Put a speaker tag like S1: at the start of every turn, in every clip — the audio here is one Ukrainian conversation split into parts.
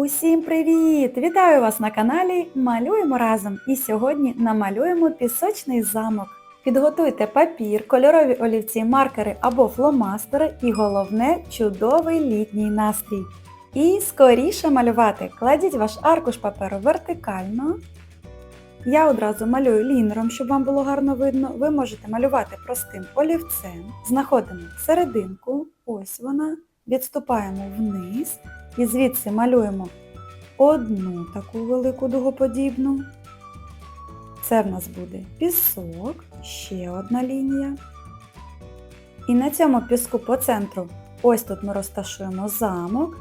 S1: Усім привіт! Вітаю вас на каналі Малюємо разом! І сьогодні намалюємо пісочний замок. Підготуйте папір, кольорові олівці, маркери або фломастери і головне чудовий літній настрій. І скоріше малювати. Кладіть ваш аркуш паперу вертикально. Я одразу малюю лінером, щоб вам було гарно видно. Ви можете малювати простим олівцем. Знаходимо серединку, ось вона, відступаємо вниз і звідси малюємо одну таку велику дугоподібну. Це в нас буде пісок, ще одна лінія. І на цьому піску по центру, ось тут ми розташуємо замок.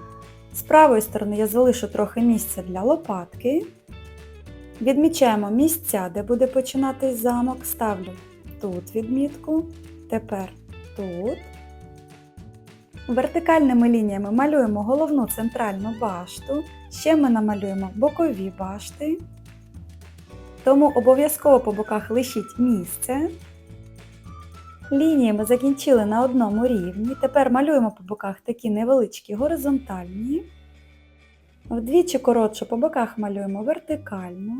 S1: З правої сторони я залишу трохи місця для лопатки. Відмічаємо місця, де буде починатись замок. Ставлю тут відмітку, тепер тут. Вертикальними лініями малюємо головну центральну башту, ще ми намалюємо бокові башти. Тому обов'язково по боках лишіть місце. Лінії ми закінчили на одному рівні. Тепер малюємо по боках такі невеличкі горизонтальні. Вдвічі коротше по боках малюємо вертикально.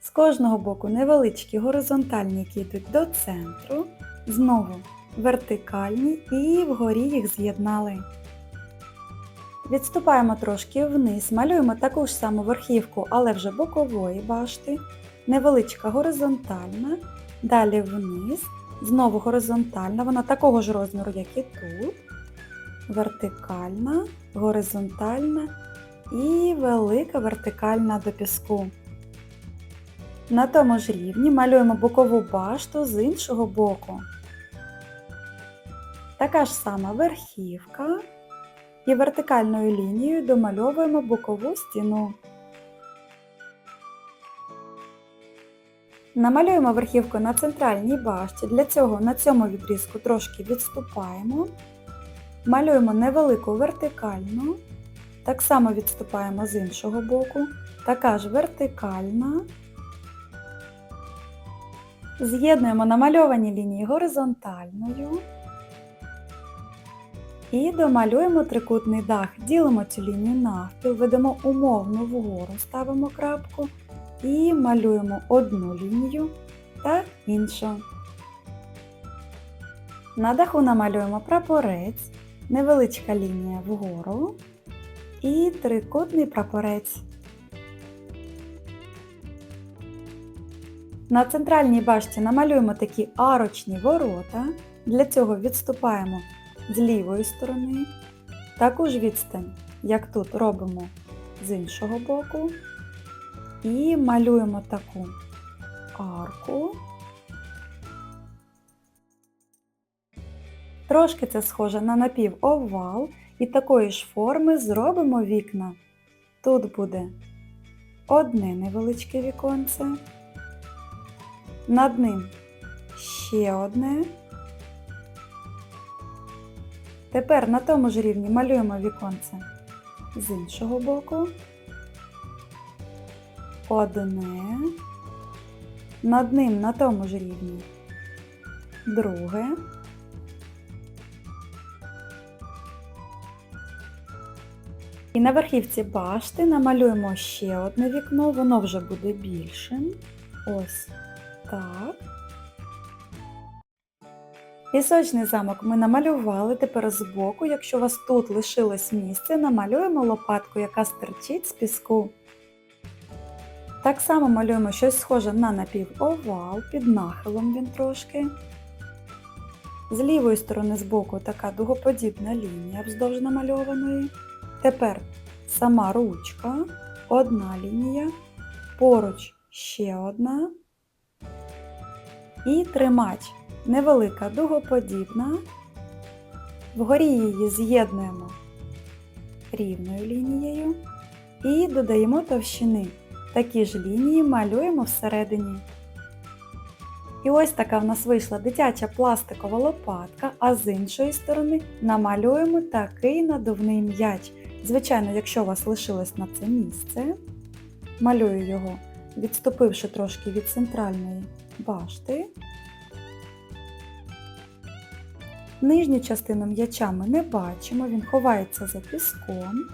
S1: З кожного боку невеличкі горизонтальні, які йдуть до центру. Знову вертикальні і вгорі їх з'єднали. Відступаємо трошки вниз, малюємо таку ж саму верхівку, але вже бокової башти, невеличка горизонтальна, далі вниз, знову горизонтальна, вона такого ж розміру, як і тут, вертикальна, горизонтальна і велика вертикальна до піску. На тому ж рівні малюємо бокову башту з іншого боку. Така ж сама верхівка і вертикальною лінією домальовуємо бокову стіну. Намалюємо верхівку на центральній башті. Для цього на цьому відрізку трошки відступаємо. Малюємо невелику вертикальну. Так само відступаємо з іншого боку. Така ж вертикальна. З'єднуємо намальовані лінії горизонтальною. І домалюємо трикутний дах. Ділимо цю лінію навпіл, ведемо умовно вгору, ставимо крапку і малюємо одну лінію та іншу. На даху намалюємо прапорець, невеличка лінія вгору і трикутний прапорець. На центральній башті намалюємо такі арочні ворота. Для цього відступаємо з лівої сторони. Таку ж відстань, як тут робимо з іншого боку. І малюємо таку арку. Трошки це схоже на напівовал і такої ж форми зробимо вікна. Тут буде одне невеличке віконце, над ним ще одне. Тепер на тому ж рівні малюємо віконце з іншого боку. Одне. Над ним на тому ж рівні. Друге. І на верхівці башти намалюємо ще одне вікно, воно вже буде більшим. Ось так. Пісочний замок ми намалювали, тепер збоку, якщо у вас тут лишилось місце, намалюємо лопатку, яка стирчить з піску. Так само малюємо щось схоже на напівовал, під нахилом він трошки. З лівої сторони збоку така дугоподібна лінія вздовж намальованої. Тепер сама ручка, одна лінія, поруч ще одна і тримач невелика дугоподібна. Вгорі її з'єднуємо рівною лінією і додаємо товщини. Такі ж лінії малюємо всередині. І ось така в нас вийшла дитяча пластикова лопатка, а з іншої сторони намалюємо такий надувний м'яч. Звичайно, якщо у вас лишилось на це місце, малюю його, відступивши трошки від центральної башти. Нижню частину м'яча ми не бачимо, він ховається за піском.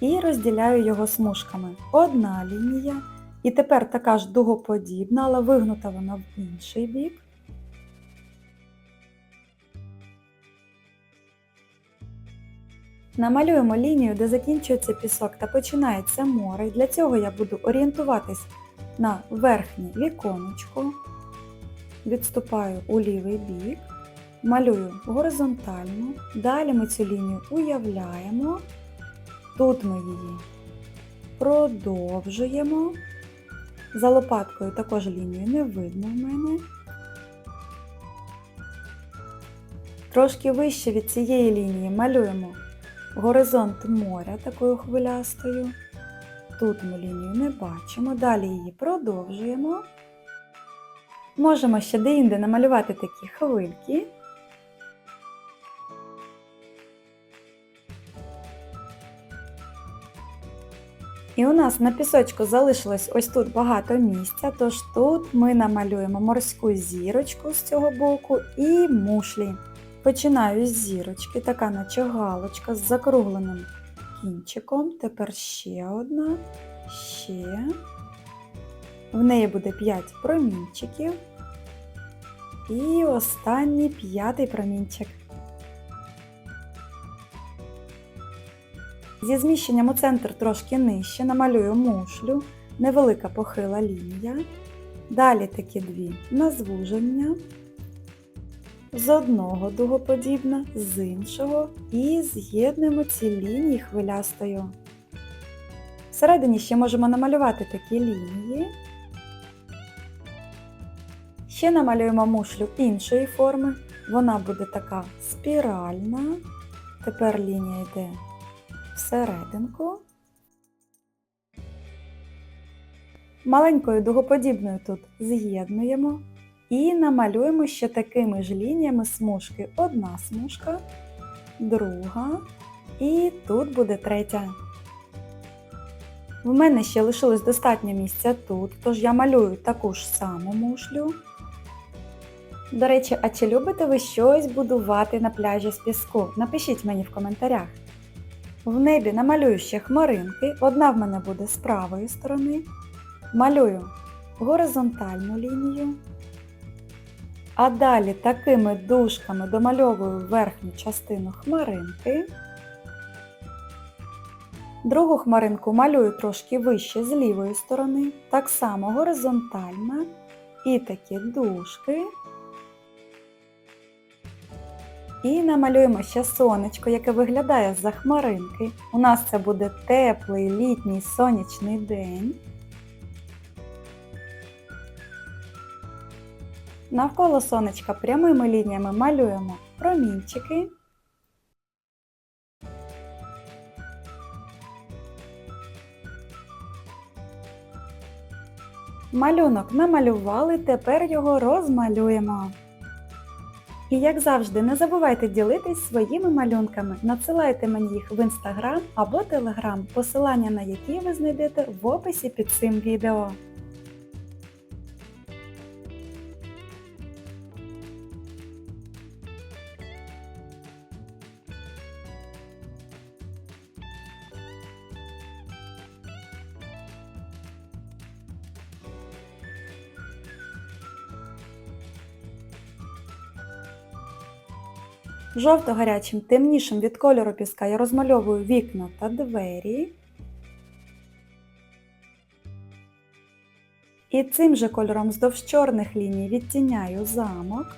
S1: і розділяю його смужками. Одна лінія, і тепер така ж дугоподібна, але вигнута вона в інший бік. Намалюємо лінію, де закінчується пісок та починається море. Для цього я буду орієнтуватись на верхнє віконечко, відступаю у лівий бік, малюю горизонтально, далі ми цю лінію уявляємо, тут ми її продовжуємо. За лопаткою також лінію не видно в мене. Трошки вище від цієї лінії малюємо горизонт моря такою хвилястою. Тут ми лінію не бачимо, далі її продовжуємо. Можемо ще деінде намалювати такі хвильки. І у нас на пісочку залишилось ось тут багато місця, тож тут ми намалюємо морську зірочку з цього боку і мушлі. Починаю з зірочки, така наче галочка з закругленим кінчиком. Тепер ще одна, ще. В неї буде 5 промінчиків. І останній п'ятий промінчик. Зі зміщенням у центр трошки нижче намалюю мушлю, невелика похила лінія. Далі такі дві на звуження. З одного дугоподібна, з іншого і з'єднуємо ці лінії хвилястою. Всередині ще можемо намалювати такі лінії. Ще намалюємо мушлю іншої форми. Вона буде така спіральна. Тепер лінія йде всерединку. Маленькою дугоподібною тут з'єднуємо і намалюємо ще такими ж лініями смужки. Одна смужка, друга і тут буде третя. В мене ще лишилось достатньо місця тут, тож я малюю таку ж саму мушлю. До речі, а чи любите ви щось будувати на пляжі з піску? Напишіть мені в коментарях. В небі намалюю ще хмаринки, одна в мене буде з правої сторони. Малюю горизонтальну лінію. А далі такими дужками домальовую верхню частину хмаринки. Другу хмаринку малюю трошки вище з лівої сторони, так само горизонтальна. І такі дужки. І намалюємо ще сонечко, яке виглядає з-за хмаринки. У нас це буде теплий літній сонячний день. Навколо сонечка прямими лініями малюємо промінчики. Малюнок намалювали, тепер його розмалюємо. І як завжди, не забувайте ділитись своїми малюнками, надсилайте мені їх в інстаграм або телеграм, посилання на які ви знайдете в описі під цим відео. Жовто-гарячим, темнішим від кольору піска я розмальовую вікна та двері. І цим же кольором вздовж чорних ліній відтіняю замок.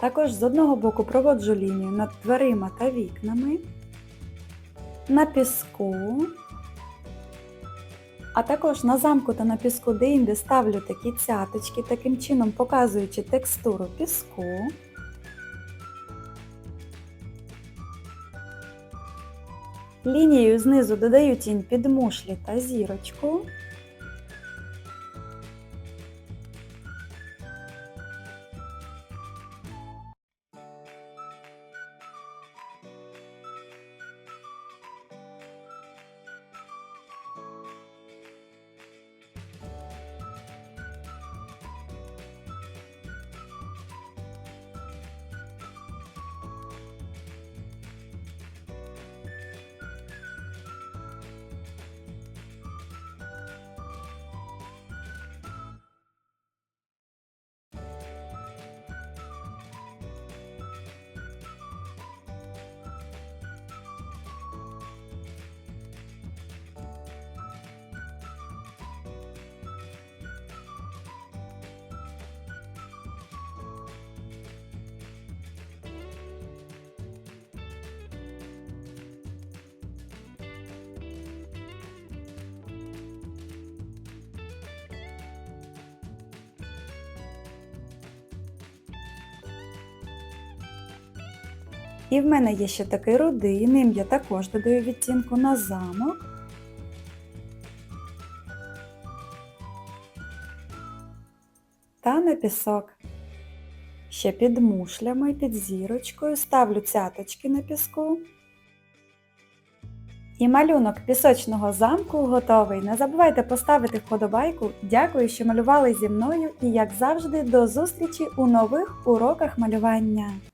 S1: Також з одного боку проводжу лінію над дверима та вікнами, на піску, а також на замку та на піску деінде ставлю такі цяточки, таким чином показуючи текстуру піску. Лінією знизу додаю тінь під мушлі та зірочку. І в мене є ще такий рудий, ним я також додаю відтінку на замок. Та на пісок. Ще під мушлями, під зірочкою ставлю цяточки на піску. І малюнок пісочного замку готовий. Не забувайте поставити вподобайку. Дякую, що малювали зі мною і, як завжди, до зустрічі у нових уроках малювання.